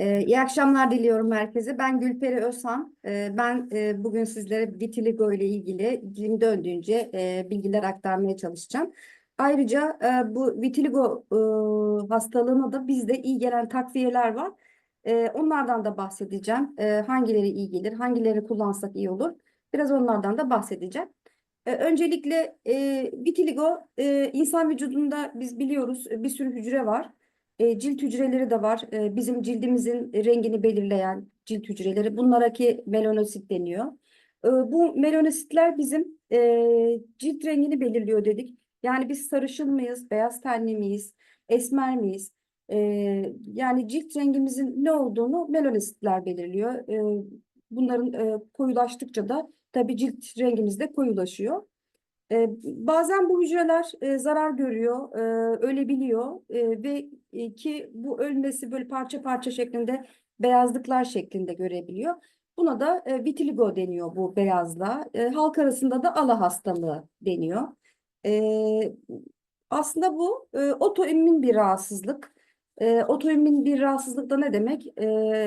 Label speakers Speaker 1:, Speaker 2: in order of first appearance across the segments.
Speaker 1: Ee, iyi akşamlar diliyorum herkese. Ben Gülperi Özhan. Ee, ben e, bugün sizlere vitiligo ile ilgili dilim döndüğünce e, bilgiler aktarmaya çalışacağım. Ayrıca e, bu vitiligo hastalığına da bizde iyi gelen takviyeler var. Onlardan da bahsedeceğim. Hangileri iyi gelir, hangileri kullansak iyi olur. Biraz onlardan da bahsedeceğim. Öncelikle vitiligo insan vücudunda biz biliyoruz bir sürü hücre var. E, cilt hücreleri de var. E, bizim cildimizin rengini belirleyen cilt hücreleri. Bunlara ki melanosit deniyor. E, bu melanositler bizim e, cilt rengini belirliyor dedik. Yani biz sarışın mıyız, beyaz tenli miyiz, esmer miyiz? E, yani cilt rengimizin ne olduğunu melanositler belirliyor. E, bunların e, koyulaştıkça da tabii cilt rengimiz de koyulaşıyor. E, bazen bu hücreler e, zarar görüyor, e, ölebiliyor e, ve ki bu ölmesi böyle parça parça şeklinde beyazlıklar şeklinde görebiliyor. Buna da vitiligo deniyor bu beyazlığa. Halk arasında da ala hastalığı deniyor. Aslında bu otoimmün bir rahatsızlık. Otoimmün bir rahatsızlık da ne demek?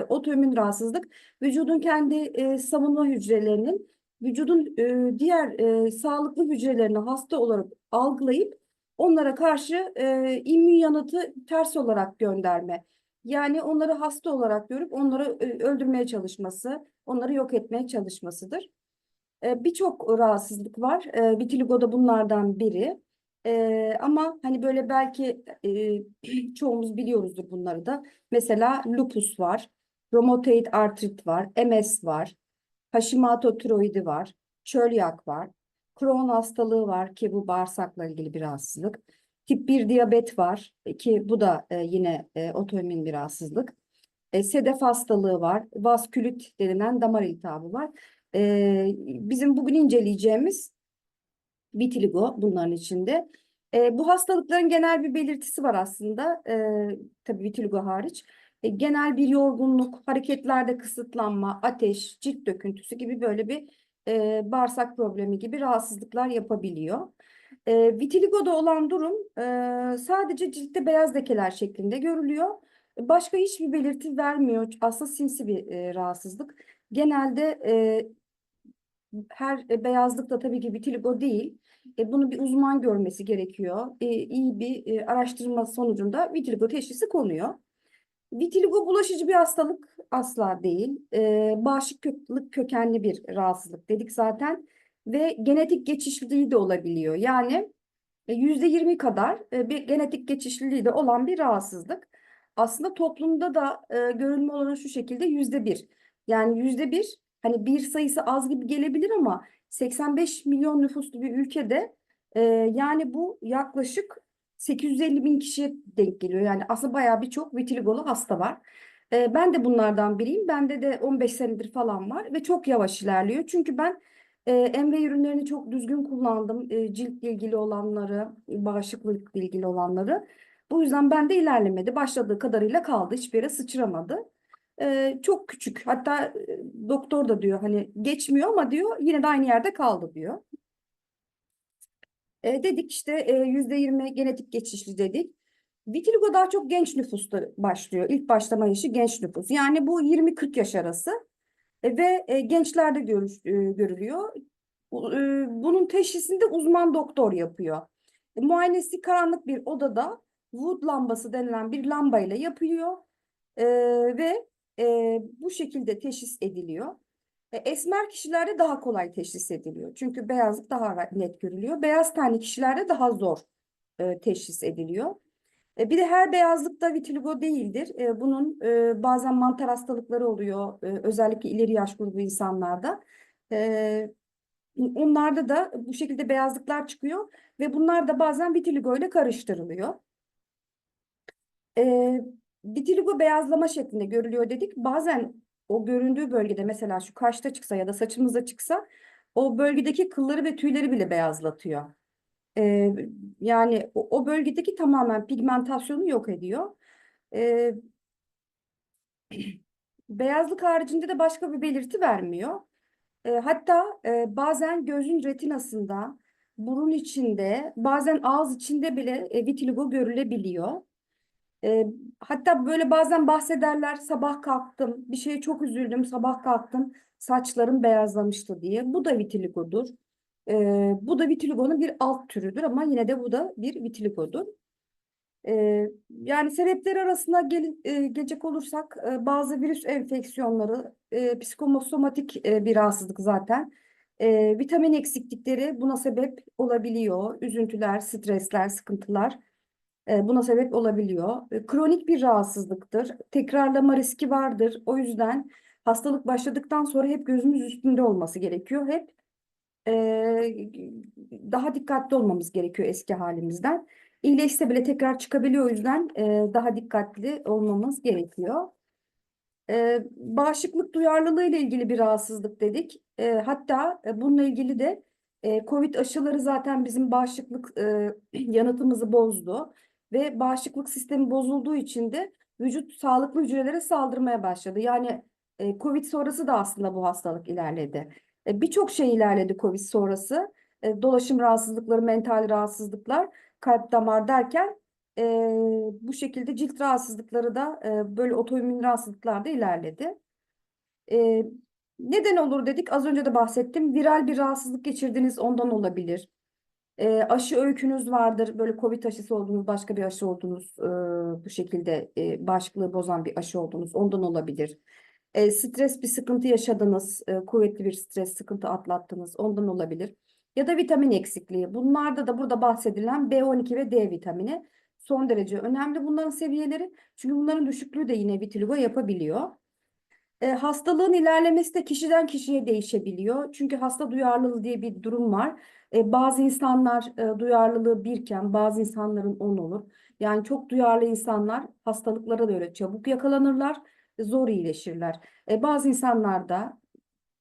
Speaker 1: Otoimmün rahatsızlık vücudun kendi savunma hücrelerinin vücudun e, diğer e, sağlıklı hücrelerini hasta olarak algılayıp onlara karşı e, immün yanıtı ters olarak gönderme. Yani onları hasta olarak görüp onları e, öldürmeye çalışması, onları yok etmeye çalışmasıdır. E, Birçok rahatsızlık var. E, vitiligo da bunlardan biri. E, ama hani böyle belki e, çoğumuz biliyoruzdur bunları da. Mesela lupus var, romatoid artrit var, MS var, Hashimoto tiroidi var, çölyak var, Crohn hastalığı var ki bu bağırsakla ilgili bir rahatsızlık. Tip 1 diyabet var ki bu da e, yine e, otoimmün bir rahatsızlık. E, sedef hastalığı var, vaskülit denilen damar iltihabı var. E, bizim bugün inceleyeceğimiz vitiligo bunların içinde. E, bu hastalıkların genel bir belirtisi var aslında. E, tabii vitiligo hariç. E, genel bir yorgunluk, hareketlerde kısıtlanma, ateş, cilt döküntüsü gibi böyle bir e, bağırsak problemi gibi rahatsızlıklar yapabiliyor. E, vitiligoda olan durum e, sadece ciltte beyaz lekeler şeklinde görülüyor. Başka hiçbir belirti vermiyor. Aslında sinsi bir e, rahatsızlık. Genelde e, her e, beyazlık da tabii ki vitiligo değil. E, bunu bir uzman görmesi gerekiyor. E, iyi bir e, araştırma sonucunda vitiligo teşhisi konuyor. Vitiligo bulaşıcı bir hastalık asla değil. E, bağışıklık kökenli bir rahatsızlık dedik zaten. Ve genetik geçişliliği de olabiliyor. Yani yüzde yirmi kadar e, bir genetik geçişliliği de olan bir rahatsızlık. Aslında toplumda da e, görülme oranı şu şekilde yüzde bir. Yani yüzde bir hani bir sayısı az gibi gelebilir ama 85 milyon nüfuslu bir ülkede e, yani bu yaklaşık 850 bin kişiye denk geliyor. Yani aslında bayağı birçok vitiligolu hasta var. E, ben de bunlardan biriyim. Bende de 15 senedir falan var ve çok yavaş ilerliyor. Çünkü ben e, emve ürünlerini çok düzgün kullandım. E, ciltle ilgili olanları, bağışıklıkla ilgili olanları. Bu yüzden bende ilerlemedi. Başladığı kadarıyla kaldı. Hiçbir yere sıçramadı. E, çok küçük. Hatta e, doktor da diyor hani geçmiyor ama diyor yine de aynı yerde kaldı diyor. E, dedik işte yüzde yirmi genetik geçişli dedik. Vitiligo daha çok genç nüfusta başlıyor. İlk başlama yaşı genç nüfus. Yani bu 20-40 yaş arası e, ve e, gençlerde görüş, e, görülüyor. E, bunun teşhisinde uzman doktor yapıyor. E, muayenesi karanlık bir odada Wood lambası denilen bir lambayla yapılıyor e, ve e, bu şekilde teşhis ediliyor. E, esmer kişilerde daha kolay teşhis ediliyor. Çünkü beyazlık daha net görülüyor. Beyaz tenli kişilerde daha zor e, teşhis ediliyor. E, bir de her beyazlıkta vitiligo değildir. E, bunun e, bazen mantar hastalıkları oluyor. E, özellikle ileri yaş grubu insanlarda. E, onlarda da bu şekilde beyazlıklar çıkıyor ve bunlar da bazen vitiligo ile karıştırılıyor. E, vitiligo beyazlama şeklinde görülüyor dedik. Bazen o göründüğü bölgede mesela şu kaşta çıksa ya da saçımızda çıksa o bölgedeki kılları ve tüyleri bile beyazlatıyor. Ee, yani o, o bölgedeki tamamen pigmentasyonu yok ediyor. Ee, beyazlık haricinde de başka bir belirti vermiyor. Ee, hatta e, bazen gözün retinasında, burun içinde, bazen ağız içinde bile e, vitiligo görülebiliyor. Hatta böyle bazen bahsederler sabah kalktım bir şeye çok üzüldüm sabah kalktım saçlarım beyazlamıştı diye. Bu da vitiligodur. E, bu da vitiligonun bir alt türüdür ama yine de bu da bir vitiligodur. E, yani sebepler arasında gel, gelecek olursak bazı virüs enfeksiyonları, psikosomatik bir rahatsızlık zaten. Vitamin eksiklikleri buna sebep olabiliyor. Üzüntüler, stresler, sıkıntılar buna sebep olabiliyor. E, kronik bir rahatsızlıktır. Tekrarlama riski vardır. O yüzden hastalık başladıktan sonra hep gözümüz üstünde olması gerekiyor. Hep e, daha dikkatli olmamız gerekiyor eski halimizden. İyileşse bile tekrar çıkabiliyor. O yüzden e, daha dikkatli olmamız gerekiyor. E, bağışıklık duyarlılığı ile ilgili bir rahatsızlık dedik. E, hatta e, bununla ilgili de e, COVID aşıları zaten bizim bağışıklık e, yanıtımızı bozdu ve bağışıklık sistemi bozulduğu için de vücut sağlıklı hücrelere saldırmaya başladı. Yani e, COVID sonrası da aslında bu hastalık ilerledi. E, Birçok şey ilerledi COVID sonrası. E, dolaşım rahatsızlıkları, mental rahatsızlıklar, kalp damar derken e, bu şekilde cilt rahatsızlıkları da e, böyle otoimmün rahatsızlıklar da ilerledi. E, neden olur dedik? Az önce de bahsettim. Viral bir rahatsızlık geçirdiniz ondan olabilir. E, aşı öykünüz vardır. Böyle COVID aşısı oldunuz, başka bir aşı oldunuz. e, bu şekilde e, bağışıklığı bozan bir aşı oldunuz. Ondan olabilir. E, stres bir sıkıntı yaşadınız. e, kuvvetli bir stres sıkıntı atlattınız. Ondan olabilir. Ya da vitamin eksikliği. Bunlarda da burada bahsedilen B12 ve D vitamini son derece önemli bunların seviyeleri. Çünkü bunların düşüklüğü de yine vitiligo yapabiliyor. E, hastalığın ilerlemesi de kişiden kişiye değişebiliyor. Çünkü hasta duyarlılığı diye bir durum var. E, bazı insanlar e, duyarlılığı birken bazı insanların on olur. Yani çok duyarlı insanlar hastalıklara da öyle çabuk yakalanırlar, zor iyileşirler. E, bazı insanlarda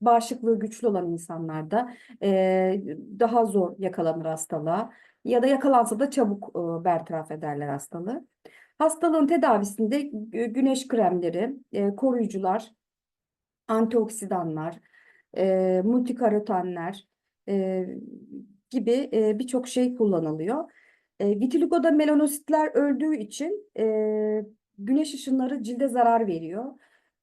Speaker 1: bağışıklığı güçlü olan insanlarda e, daha zor yakalanır hastalığa ya da yakalansa da çabuk e, bertaraf ederler hastalığı. Hastalığın tedavisinde gü- güneş kremleri, koruyucular, antioksidanlar, e, multikarotenler e, gibi e, birçok şey kullanılıyor. E, vitiligoda melanositler öldüğü için e, güneş ışınları cilde zarar veriyor.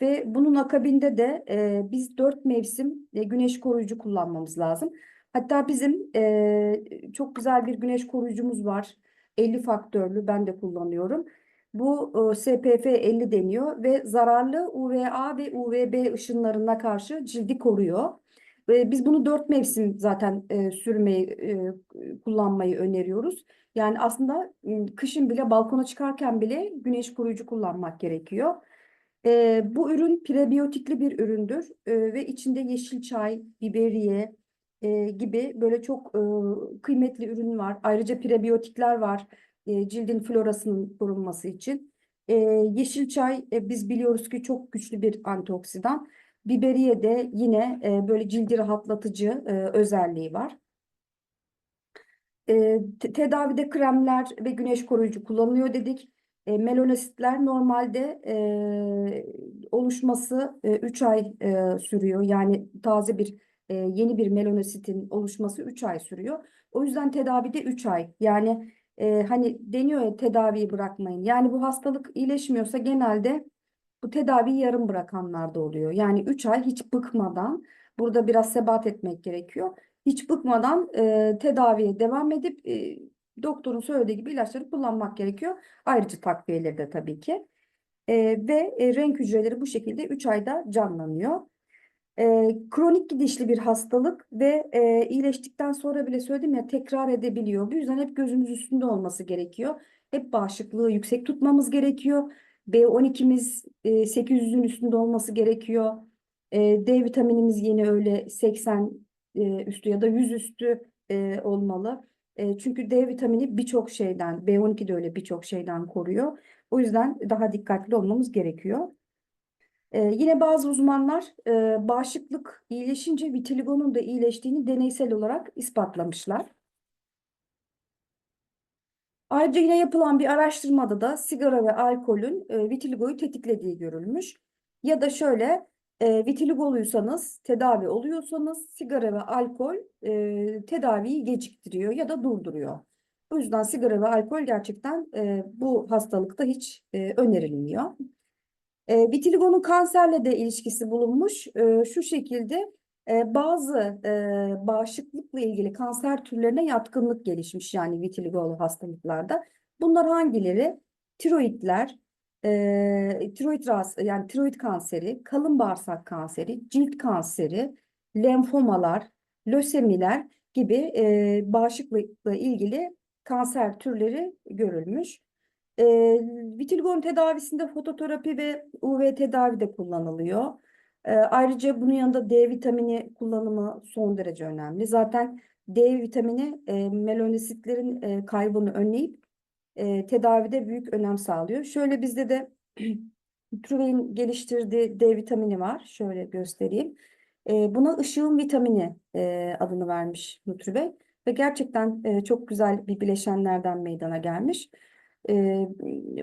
Speaker 1: Ve bunun akabinde de e, biz dört mevsim e, güneş koruyucu kullanmamız lazım. Hatta bizim e, çok güzel bir güneş koruyucumuz var. 50 faktörlü ben de kullanıyorum. Bu e, SPF 50 deniyor ve zararlı UVA ve UVB ışınlarına karşı cildi koruyor. Biz bunu dört mevsim zaten e, sürmeyi, e, kullanmayı öneriyoruz. Yani aslında kışın bile balkona çıkarken bile güneş koruyucu kullanmak gerekiyor. E, bu ürün prebiyotikli bir üründür ve içinde yeşil çay, biberiye gibi böyle çok kıymetli ürün var. Ayrıca prebiyotikler var cildin florasının korunması için. Yeşil çay biz biliyoruz ki çok güçlü bir antioksidan. Biberiye de yine e, böyle cildi rahatlatıcı e, özelliği var. E, te- tedavide kremler ve güneş koruyucu kullanılıyor dedik. E, melanositler normalde e, oluşması 3 ay e, sürüyor. Yani taze bir e, yeni bir melanositin oluşması 3 ay sürüyor. O yüzden tedavide 3 ay. Yani e, hani deniyor ya tedaviyi bırakmayın. Yani bu hastalık iyileşmiyorsa genelde bu tedaviyi yarım bırakanlar da oluyor. Yani 3 ay hiç bıkmadan burada biraz sebat etmek gerekiyor. Hiç bıkmadan e, tedaviye devam edip e, doktorun söylediği gibi ilaçları kullanmak gerekiyor. Ayrıca takviyeleri de tabii ki. E, ve e, renk hücreleri bu şekilde 3 ayda canlanıyor. E, kronik gidişli bir hastalık ve e, iyileştikten sonra bile söyledim ya tekrar edebiliyor. Bu yüzden hep gözümüz üstünde olması gerekiyor. Hep bağışıklığı yüksek tutmamız gerekiyor. B12'miz e, 800'ün üstünde olması gerekiyor. E, D vitaminimiz yine öyle 80 e, üstü ya da 100 üstü e, olmalı. E, çünkü D vitamini birçok şeyden, B12 de öyle birçok şeyden koruyor. O yüzden daha dikkatli olmamız gerekiyor. Yine bazı uzmanlar e, bağışıklık iyileşince vitiligonun da iyileştiğini deneysel olarak ispatlamışlar. Ayrıca yine yapılan bir araştırmada da sigara ve alkolün e, vitiligoyu tetiklediği görülmüş. Ya da şöyle e, vitiligoluysanız, tedavi oluyorsanız sigara ve alkol e, tedaviyi geciktiriyor ya da durduruyor. O yüzden sigara ve alkol gerçekten e, bu hastalıkta hiç e, önerilmiyor. E, vitiligo'nun kanserle de ilişkisi bulunmuş. E, şu şekilde bazı e, bağışıklıkla ilgili kanser türlerine yatkınlık gelişmiş yani vitiligolu hastalıklarda. Bunlar hangileri? Tiroidler, e, tiroid rahatsız, yani tiroid kanseri, kalın bağırsak kanseri, cilt kanseri, lenfomalar, lösemiler gibi e, bağışıklıkla ilgili kanser türleri görülmüş. E, vitiligon tedavisinde fototerapi ve UV tedavi de kullanılıyor. E, ayrıca bunun yanında D vitamini kullanımı son derece önemli. Zaten D vitamini e, melanositlerin e, kaybını önleyip e, tedavide büyük önem sağlıyor. Şöyle bizde de Truvey'in geliştirdiği D vitamini var. Şöyle göstereyim. E, buna ışığın vitamini e, adını vermiş Nutribey ve gerçekten e, çok güzel bir bileşenlerden meydana gelmiş. E,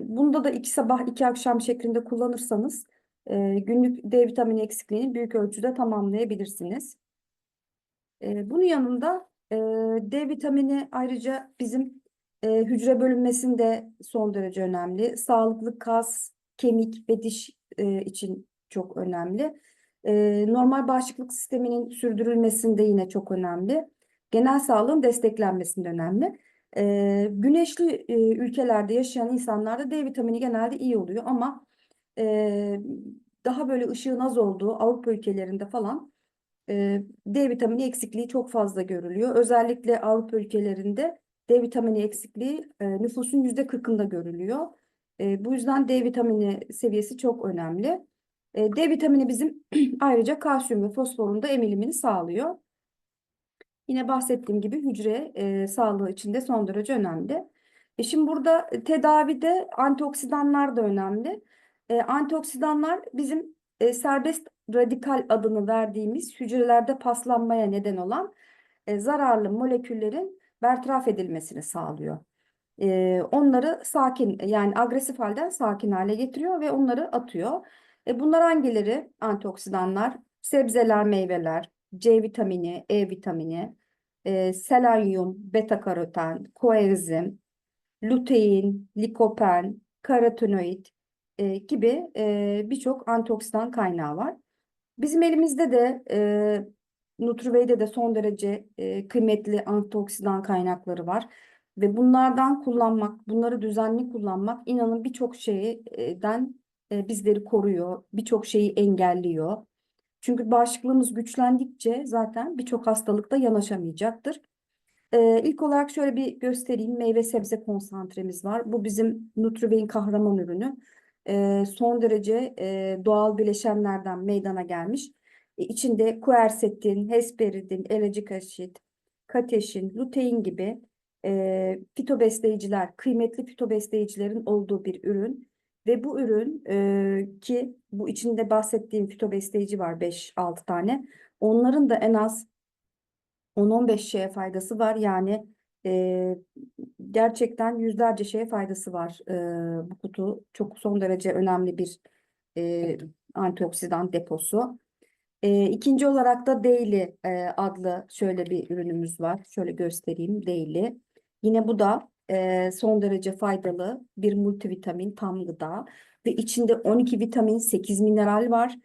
Speaker 1: bunda da iki sabah iki akşam şeklinde kullanırsanız e, günlük D vitamini eksikliğini büyük ölçüde tamamlayabilirsiniz. E, bunun yanında e, D vitamini ayrıca bizim e, hücre bölünmesinde son derece önemli. Sağlıklı kas, kemik ve diş e, için çok önemli. E, normal bağışıklık sisteminin sürdürülmesinde yine çok önemli. Genel sağlığın desteklenmesinde önemli. E, güneşli e, ülkelerde yaşayan insanlarda D vitamini genelde iyi oluyor ama e, daha böyle ışığın az olduğu Avrupa ülkelerinde falan e, D vitamini eksikliği çok fazla görülüyor. Özellikle Avrupa ülkelerinde D vitamini eksikliği e, nüfusun yüzde kırkında görülüyor. E, bu yüzden D vitamini seviyesi çok önemli. E, D vitamini bizim ayrıca kalsiyum ve fosforun da emilimini sağlıyor. Yine bahsettiğim gibi hücre e, sağlığı için de son derece önemli. E şimdi burada tedavide antioksidanlar da önemli. E, antioksidanlar bizim e, serbest radikal adını verdiğimiz hücrelerde paslanmaya neden olan e, zararlı moleküllerin bertaraf edilmesini sağlıyor. E, onları sakin yani agresif halden sakin hale getiriyor ve onları atıyor. E, bunlar hangileri antioksidanlar? Sebzeler, meyveler, C vitamini, E vitamini, e, selenyum, beta karoten, koenzim, lutein, likopen, karotenoid e, gibi e, birçok antioksidan kaynağı var. Bizim elimizde de e, Nutrivey'de de son derece e, kıymetli antioksidan kaynakları var. Ve bunlardan kullanmak, bunları düzenli kullanmak inanın birçok şeyden e, bizleri koruyor, birçok şeyi engelliyor. Çünkü bağışıklığımız güçlendikçe zaten birçok hastalıkta yanaşamayacaktır. Ee, ilk olarak şöyle bir göstereyim. Meyve sebze konsantremiz var. Bu bizim Nutrivey'in kahraman ürünü. Ee, son derece e, doğal bileşenlerden meydana gelmiş. E, içinde quercetin, hesperidin, elacik asit, kateşin, lutein gibi e, fitobesleyiciler, kıymetli fitobesleyicilerin olduğu bir ürün. Ve bu ürün e, ki bu içinde bahsettiğim fitobesleyici var 5-6 tane. Onların da en az 10-15 şeye faydası var. Yani e, gerçekten yüzlerce şeye faydası var. E, bu kutu çok son derece önemli bir e, antioksidan deposu. E, ikinci olarak da Daily e, adlı şöyle bir ürünümüz var. Şöyle göstereyim Daily. Yine bu da e, son derece faydalı bir multivitamin tam gıda ve içinde 12 vitamin 8 mineral var.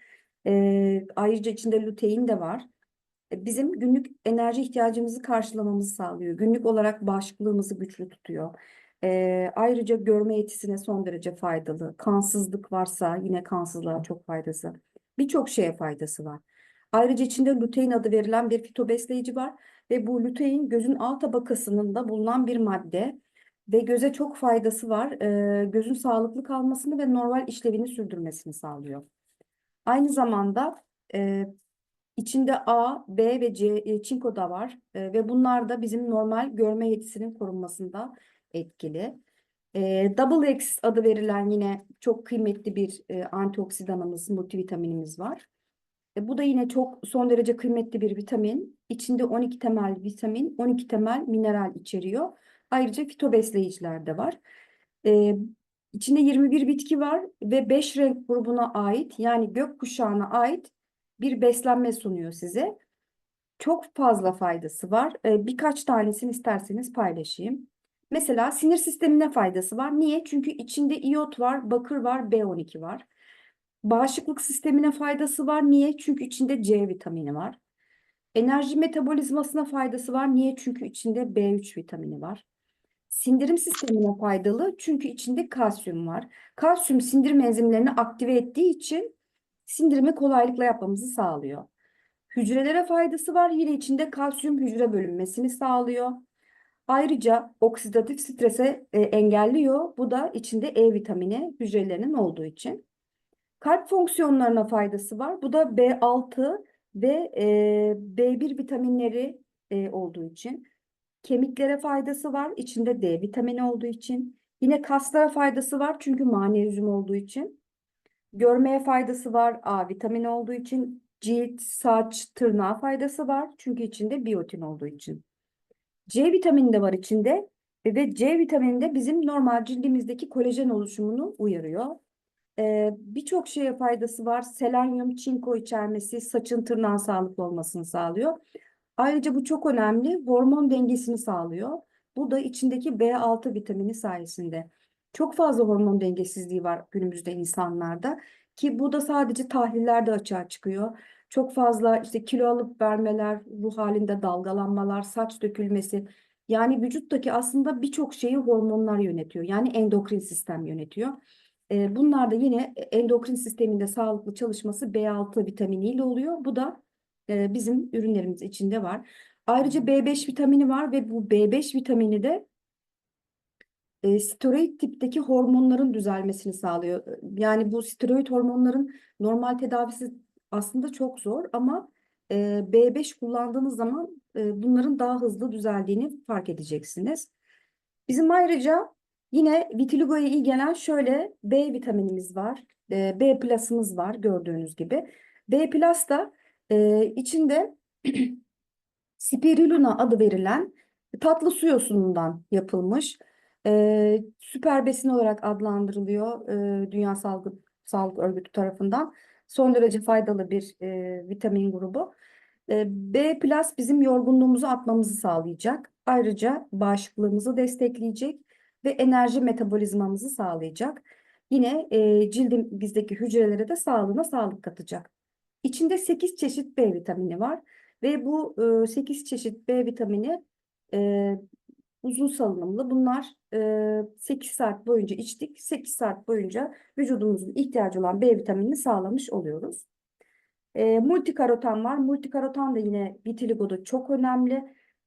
Speaker 1: E, ayrıca içinde lutein de var. Bizim günlük enerji ihtiyacımızı karşılamamızı sağlıyor. Günlük olarak bağışıklığımızı güçlü tutuyor. E, ayrıca görme yetisine son derece faydalı. Kansızlık varsa yine kansızlığa çok faydası. Birçok şeye faydası var. Ayrıca içinde lutein adı verilen bir fitobesleyici var ve bu lutein gözün alt tabakasının da bulunan bir madde ve göze çok faydası var. E, gözün sağlıklı kalmasını ve normal işlevini sürdürmesini sağlıyor. Aynı zamanda e, içinde A, B ve C e, çinko da var e, ve bunlar da bizim normal görme yetisinin korunmasında etkili. E, Double X adı verilen yine çok kıymetli bir e, antioksidanımız, multivitaminimiz var. E, bu da yine çok son derece kıymetli bir vitamin. İçinde 12 temel vitamin, 12 temel mineral içeriyor. Ayrıca fitobesleyiciler de var. Ee, içinde 21 bitki var ve 5 renk grubuna ait yani gökkuşağına ait bir beslenme sunuyor size. Çok fazla faydası var. Ee, birkaç tanesini isterseniz paylaşayım. Mesela sinir sistemine faydası var. Niye? Çünkü içinde iyot var, bakır var, B12 var. Bağışıklık sistemine faydası var. Niye? Çünkü içinde C vitamini var. Enerji metabolizmasına faydası var. Niye? Çünkü içinde B3 vitamini var. Sindirim sistemine faydalı çünkü içinde kalsiyum var. Kalsiyum sindirim enzimlerini aktive ettiği için sindirimi kolaylıkla yapmamızı sağlıyor. Hücrelere faydası var. Yine içinde kalsiyum hücre bölünmesini sağlıyor. Ayrıca oksidatif strese e, engelliyor. Bu da içinde E vitamini hücrelerinin olduğu için. Kalp fonksiyonlarına faydası var. Bu da B6 ve e, B1 vitaminleri e, olduğu için. Kemiklere faydası var. İçinde D vitamini olduğu için. Yine kaslara faydası var çünkü magnezyum olduğu için. Görmeye faydası var A vitamini olduğu için. Cilt, saç, tırnağa faydası var çünkü içinde biyotin olduğu için. C vitamini de var içinde ve C vitamini de bizim normal cildimizdeki kolajen oluşumunu uyarıyor. Ee, Birçok şeye faydası var. Selenyum, çinko içermesi saçın tırnağın sağlıklı olmasını sağlıyor. Ayrıca bu çok önemli. Hormon dengesini sağlıyor. Bu da içindeki B6 vitamini sayesinde. Çok fazla hormon dengesizliği var günümüzde insanlarda ki bu da sadece tahlillerde açığa çıkıyor. Çok fazla işte kilo alıp vermeler, ruh halinde dalgalanmalar, saç dökülmesi. Yani vücuttaki aslında birçok şeyi hormonlar yönetiyor. Yani endokrin sistem yönetiyor. E, bunlar da yine endokrin sisteminde sağlıklı çalışması B6 vitaminiyle oluyor. Bu da e, bizim ürünlerimiz içinde var. Ayrıca B5 vitamini var ve bu B5 vitamini de e, steroid tipteki hormonların düzelmesini sağlıyor. Yani bu steroid hormonların normal tedavisi aslında çok zor ama e, B5 kullandığınız zaman e, bunların daha hızlı düzeldiğini fark edeceksiniz. Bizim ayrıca yine vitiligoya iyi gelen şöyle B vitaminimiz var. E, B plus'ımız var gördüğünüz gibi. B plus da içinde spirulina adı verilen tatlı su yosunundan yapılmış. E, süper besin olarak adlandırılıyor e, Dünya Sağlık, Sağlık Örgütü tarafından. Son derece faydalı bir e, vitamin grubu. E, B plus bizim yorgunluğumuzu atmamızı sağlayacak. Ayrıca bağışıklığımızı destekleyecek ve enerji metabolizmamızı sağlayacak. Yine e, cildimizdeki hücrelere de sağlığına sağlık katacak. İçinde 8 çeşit B vitamini var ve bu e, 8 çeşit B vitamini e, uzun salınımlı. Bunlar e, 8 saat boyunca içtik. 8 saat boyunca vücudumuzun ihtiyacı olan B vitaminini sağlamış oluyoruz. E, multikarotan var. Multikarotan da yine vitiligoda çok önemli.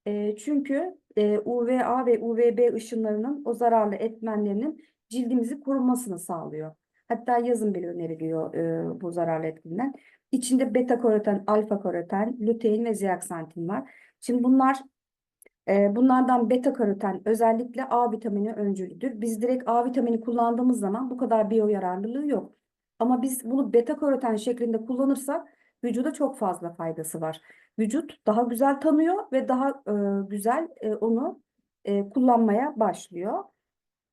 Speaker 1: E, çünkü e, UVA ve UVB ışınlarının o zararlı etmenlerinin cildimizi korumasını sağlıyor. Hatta yazın bile öneriliyor e, bu zararlı etkinden. İçinde beta karoten, alfa karoten, lutein ve zeaksantin var. Şimdi bunlar e, bunlardan beta karoten özellikle A vitamini öncülüdür. Biz direkt A vitamini kullandığımız zaman bu kadar biyo yararlılığı yok. Ama biz bunu beta karoten şeklinde kullanırsak vücuda çok fazla faydası var. Vücut daha güzel tanıyor ve daha e, güzel e, onu e, kullanmaya başlıyor.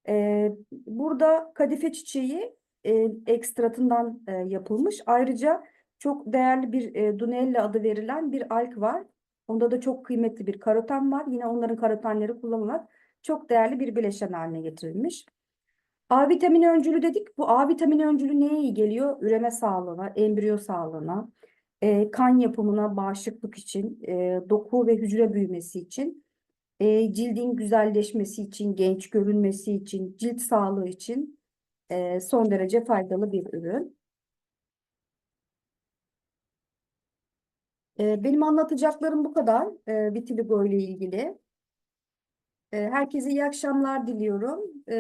Speaker 1: E, burada kadife çiçeği e, ekstratından e, yapılmış. Ayrıca çok değerli bir e, Dunella adı verilen bir alg var. Onda da çok kıymetli bir karoten var. Yine onların karotenleri kullanılarak çok değerli bir bileşen haline getirilmiş. A vitamini öncülü dedik. Bu A vitamini öncülü neye iyi geliyor? Üreme sağlığına, embriyo sağlığına, e, kan yapımına, bağışıklık için, e, doku ve hücre büyümesi için, e, cildin güzelleşmesi için, genç görünmesi için, cilt sağlığı için e, son derece faydalı bir ürün. Benim anlatacaklarım bu kadar e, vitiligo ile ilgili. E, herkese iyi akşamlar diliyorum. E,